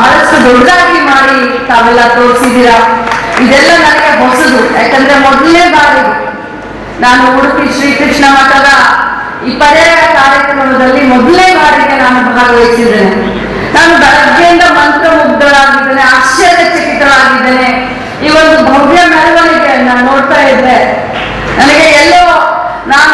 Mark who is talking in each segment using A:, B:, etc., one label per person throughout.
A: ಬಹಳಷ್ಟು ದೊಡ್ಡದಾಗಿ ಮಾಡಿ ತಾವೆಲ್ಲ ತೋರಿಸಿದ್ದೀರಾ? ಇದೆಲ್ಲ ನನಗೆ ಹೊಸದು. ಯಾಕಂದ್ರೆ ಮೊದಲನೇ ಬಾರಿ ನಾನು ಉಡುಪಿ ಶ್ರೀಕೃಷ್ಣ ಮಠದ ಈ ಪರ್ಯಾಯ ಕಾರ್ಯಕ್ರಮದಲ್ಲಿ ಮೊದಲನೇ ಬಾರಿಗೆ ನಾನು ಭಾಗವಹಿಸಿದ್ದೇನೆ. ನಾನು ಬೆಳಗ್ಗೆಯಿಂದ ಮಂತ್ರ ಮುಗ್ಧಳಾಗಿದ್ದೇನೆ ಆಶ್ಚರ್ಯಚಕಿತರಾಗಿದ್ದೇನೆ ಈ ಒಂದು ಭವ್ಯ ಮೆರವಣಿಗೆಯನ್ನ ನೋಡ್ತಾ ಇದ್ದೆ. ನನಗೆ ಎಲ್ಲೋ ನಾನು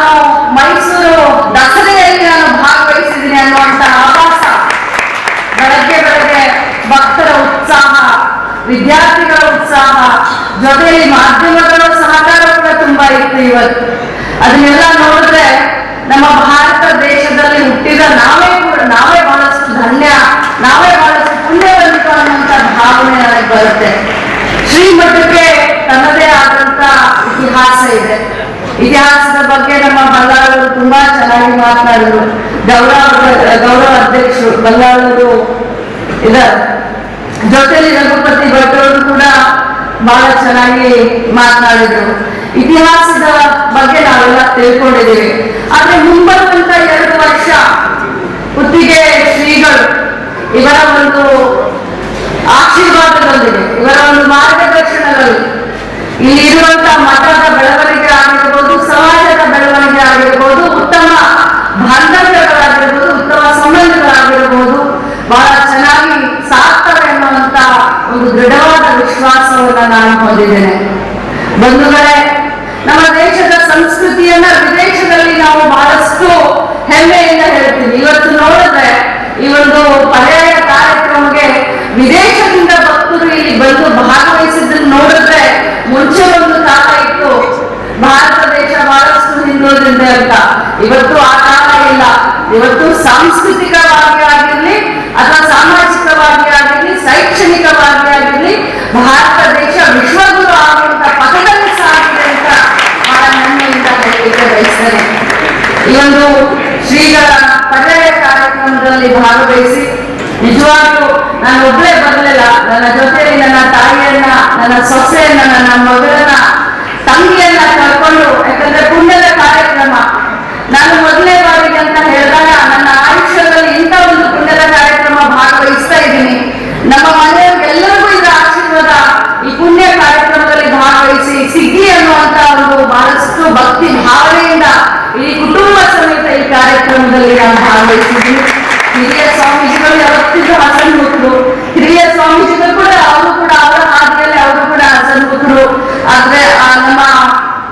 A: ಜೊತೆಯಲ್ಲಿ ಮಾಧ್ಯಮಗಳ ಸಹಕಾರ ಕೂಡ ತುಂಬಾ ಇತ್ತು ಇವತ್ತು. ಅದನ್ನೆಲ್ಲ ನೋಡಿದ್ರೆ ನಮ್ಮ ಭಾರತ ದೇಶದಲ್ಲಿ ಹುಟ್ಟಿದ ನಾವೇ ಕೂಡ, ನಾವೇ ಬಹಳಷ್ಟು ಧನ್ಯ, ನಾವೇ ಬಹಳಷ್ಟು ಪುಣ್ಯವಂತ ಅನ್ನುವಂತ ಭಾವನೆ ನನಗೆ ಬರುತ್ತೆ. ಶ್ರೀಮಠಕ್ಕೆ ತನ್ನದೇ ಆದಂತ ಇತಿಹಾಸ ಇದೆ. ಇತಿಹಾಸದ ಬಗ್ಗೆ ನಮ್ಮ ಬಲ್ಲಾಳರು ತುಂಬಾ ಚೆನ್ನಾಗಿ ಮಾತನಾಡಿದ್ರು. ಗೌರವ ಗೌರವ ಅಧ್ಯಕ್ಷರು ಬಲ್ಲಾಳರು ಇದ್ದಾರೆ ಜೊತೆಲಿ ರಘುಪತಿ ಭಟ್ರವರು ಕೂಡ ಬಹಳ ಚೆನ್ನಾಗಿ ಮಾತನಾಡಿದ್ರು. ಇತಿಹಾಸದ ಬಗ್ಗೆ ನಾವೆಲ್ಲ ತಿಳ್ಕೊಂಡಿದ್ದೀವಿ. ಆದ್ರೆ ನಾನು ಹೊಂದಿದ್ದೇನೆ ಬಂಧುಗಳೇ, ನಮ್ಮ ದೇಶದ ಸಂಸ್ಕೃತಿಯನ್ನ ವಿದೇಶದಲ್ಲಿ ನಾವು ಬಹಳಷ್ಟು ಹೆಮ್ಮೆಯಿಂದ ಹೇಳ್ತೀವಿ. ಇವತ್ತು ನೋಡಿದ್ರೆ ಈ ಒಂದು ಪರ್ಯಾಯ ಕಾರ್ಯಕ್ರಮಕ್ಕೆ ವಿದೇಶದಿಂದ ಭಕ್ತರು ಇಲ್ಲಿ ಬಂದು ಭಾಗವಹಿಸಿದ್ದನ್ನು ನೋಡಿದ್ರೆ ಮುಂಚೆ ಒಂದು ಕಾಲ ಇತ್ತು. ಭಾರತ ದೇಶ ಬಹಳಷ್ಟು ಹಿಂದುಳಿದಿದೆ ಅಂತ. ಇವತ್ತು ಆ ಕಾಲ ಇಲ್ಲ. ಇವತ್ತು ಸಾಂಸ್ಕೃತಿಕವಾಗಿ ಆಗಿರ್ಲಿ ಅಥವಾ ಸಾಮಾಜಿಕವಾಗಿ ಆಗಿರ್ಲಿ ಶೈಕ್ಷಣಿಕವಾಗಿ ಆಗಿರ್ಲಿ ಭಾರತ ದೇಶ ವಿಶ್ವಗುರು ಆಗುವಂತ ಪಥದಲ್ಲಿ ಸಾಗಿದೆ ಅಂತ ಬಹಳ ಹೆಮ್ಮೆಯಿಂದ ಹೇಳಲಿಕ್ಕೆ ಬಯಸ್ತೇನೆ ಈ ಒಂದು ಶ್ರೀಗಳ ಪರ್ಯಾಯ ಕಾರ್ಯಕ್ರಮದಲ್ಲಿ ಭಾಗವಹಿಸಿ ನಿಜವಾಗ್ಲೂ ನಾನು ಒಬ್ಬಳೇ ಬರಲಿಲ್ಲ. ನನ್ನ ಜೊತೆಯಲ್ಲಿ ನನ್ನ ತಾಯಿಯನ್ನ, ನನ್ನ ಸೊಸೆಯನ್ನ, ನನ್ನ ಮಗಳನ್ನ ತಂಗಿಯನ್ನ ಕರ್ಕೊಂಡು ಯಾಕಂದ್ರೆ ಪುಣ್ಯದ ಕಾರ್ಯಕ್ರಮ ನಾನು ಮೊದಲನೇ ಬಾರಿಗೆ ಅಂತ ಹೇಳಿದಾಗ ನನ್ನ ಆಯುಷ್ಯದಲ್ಲಿ ಇಂಥ ಒಂದು ಪುಣ್ಯದ ಕಾರ್ಯಕ್ರಮ ಭಾಗವಹಿಸ್ತಾ ಇದ್ದೀನಿ ನಮ್ಮ ಮನೆಯವರಿಗೆಲ್ಲರಿಗೂ ಇದರ ಆಶೀರ್ವಾದ ಈ ಪುಣ್ಯ ಕಾರ್ಯಕ್ರಮದಲ್ಲಿ ಭಾಗವಹಿಸಿ ಸಿಗ್ಲಿ ಅನ್ನುವಂತ ಒಂದು ಬಹಳಷ್ಟು ಭಕ್ತಿ ಭಾವನೆಯಿಂದ ಈ ಕುಟುಂಬ ಸಮೇತ ಈ ಕಾರ್ಯಕ್ರಮದಲ್ಲಿ ಭಾಗವಹಿಸಿದ್ದೀನಿ ಹಿರಿಯ ಸ್ವಾಮೀಜಿಗಳು ಯಾವತ್ತಿದ್ದು ಹಸನ್ಮುಖರು ಹಿರಿಯ ಸ್ವಾಮೀಜಿಗಳು ಕೂಡ ಅವರು ಕೂಡ ಅವರ ಹಾದಿಯಲ್ಲಿ ಅವರು ಕೂಡ ಹಸನ್ಮುಖರು ಆದ್ರೆ ಆ ನಮ್ಮ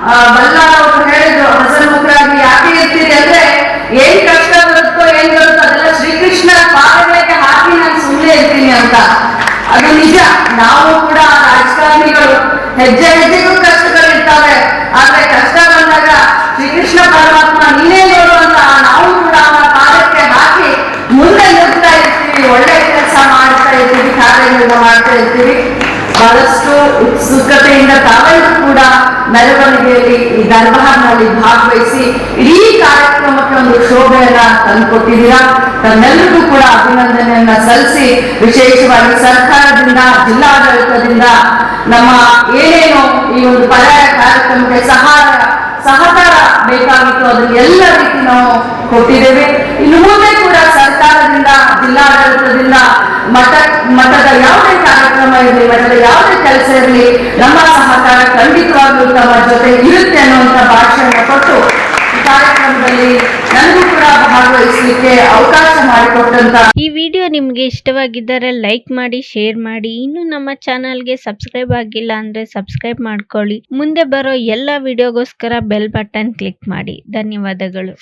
A: ಆ, ಬಲ್ಲಾಳ್ ಅವರು ಹೇಳಿದ್ರು ಹಸನ್ಮುಖರಾಗಿ ಯಾಕೆ ಇರ್ತೀರಿ? ಅಂದ್ರೆ ಏನ್ ಕಷ್ಟ ಬರುತ್ತೋ ಏನ್ ಬರುತ್ತೋ ಅದೆಲ್ಲ ಶ್ರೀಕೃಷ್ಣನ ಪಾದಗಳಿಗೆ ಹಾಕಿ ನಾನು ಸುಮ್ಮನೆ ಇರ್ತೀನಿ ಅಂತ. ಅದು ನಿಜ. ನಾವು ಕೂಡ ರಾಜಕಾರಣಿಗಳು ಹೆಜ್ಜೆ ಹೆಜ್ಜೆಗೂ ಕಷ್ಟಗಳಿರ್ತಾವೆ ಆದ್ರೆ ಕಷ್ಟ ಬಂದಾಗ ಶ್ರೀಕೃಷ್ಣ ಪರಮಾತ್ಮ ನೀನೇ ನೋಡು ಅಂತ ನಾವು ಕೂಡ ಅವನ ಪಾದಕ್ಕೆ ಹಾಕಿ ಮುಂದೆ ನುಗ್ತಾ ಇರ್ತೀವಿ ಒಳ್ಳೆ ಕೆಲಸ ಮಾಡ್ತಾ ಇರ್ತೀವಿ ಕಾರ್ಯಗಳನ್ನ ಮಾಡ್ತಾ ಇರ್ತೀವಿ ಬಹಳಷ್ಟು ಉತ್ಸುಕತೆಯಿಂದ ತಾವೆಲ್ಲರೂ ಕೂಡ ಮೆರವಣಿಗೆಯಲ್ಲಿ ಈ ದರ್ಬಾರ್ನಲ್ಲಿ ಭಾಗವಹಿಸಿ ಇಡೀ ಕಾರ್ಯಕ್ರಮಕ್ಕೆ ಒಂದು ಶೋಭೆಯನ್ನ ತಂದುಕೊಟ್ಟಿದ್ದೀರಾ? ತಮ್ಮೆಲ್ಲರಿಗೂ ಕೂಡ ಅಭಿನಂದನೆಯನ್ನ ಸಲ್ಲಿಸಿ, ವಿಶೇಷವಾಗಿ ಸರ್ಕಾರದಿಂದ, ಜಿಲ್ಲಾಡಳಿತದಿಂದ ನಮ್ಮ ಏನೇನು ಈ ಒಂದು ಪರ್ಯಾಯ ಕಾರ್ಯಕ್ರಮಕ್ಕೆ ಸಹಾಯ, ಸಹಕಾರ ಬೇಕಾಗಿತ್ತು ಅದನ್ನ ಎಲ್ಲ ರೀತಿ ನಾವು ಕೊಟ್ಟಿದ್ದೇವೆ. ಇನ್ನು ಮುಂದೆ ಕೂಡ ಸರ್ಕಾರದಿಂದ, ಜಿಲ್ಲಾಡಳಿತದಿಂದ ಮಠ, ಮಠದ ಯಾವುದೇ ಕಾರ್ಯಕ್ರಮ ಇರಲಿ, ಮಠದ ಯಾವುದೇ ಕೆಲಸ ಇರಲಿ, ನಮ್ಮ ಸಹಕಾರ ಖಂಡಿತವಾಗ್ಲೂ ತಮ್ಮ ಜೊತೆ ಇರುತ್ತೆ ಅನ್ನುವಂಥ ಭಾಷೆಯನ್ನು ಕೊಟ್ಟು ಕಾರ್ಯಕ್ರಮದಲ್ಲಿ ನನಗೂ ಕೂಡ ಭಾಗವಹಿಸಲಿಕ್ಕೆ ಅವಕಾಶ ಮಾಡಿಕೊಟ್ಟಂತ
B: ಈ ವಿಡಿಯೋ ನಿಮಗೆ ಇಷ್ಟವಾಗಿದ್ದರೆ ಲೈಕ್ ಮಾಡಿ, ಶೇರ್ ಮಾಡಿ. ಇನ್ನು ನಮ್ಮ ಚಾನಲ್ಗೆ ಸಬ್ಸ್ಕ್ರೈಬ್ ಆಗಿಲ್ಲ ಅಂದ್ರೆ ಸಬ್ಸ್ಕ್ರೈಬ್ ಮಾಡ್ಕೊಳ್ಳಿ. ಮುಂದೆ ಬರೋ ಎಲ್ಲ ವಿಡಿಯೋಗೋಸ್ಕರ ಬೆಲ್ ಬಟನ್ ಕ್ಲಿಕ್ ಮಾಡಿ. ಧನ್ಯವಾದಗಳು.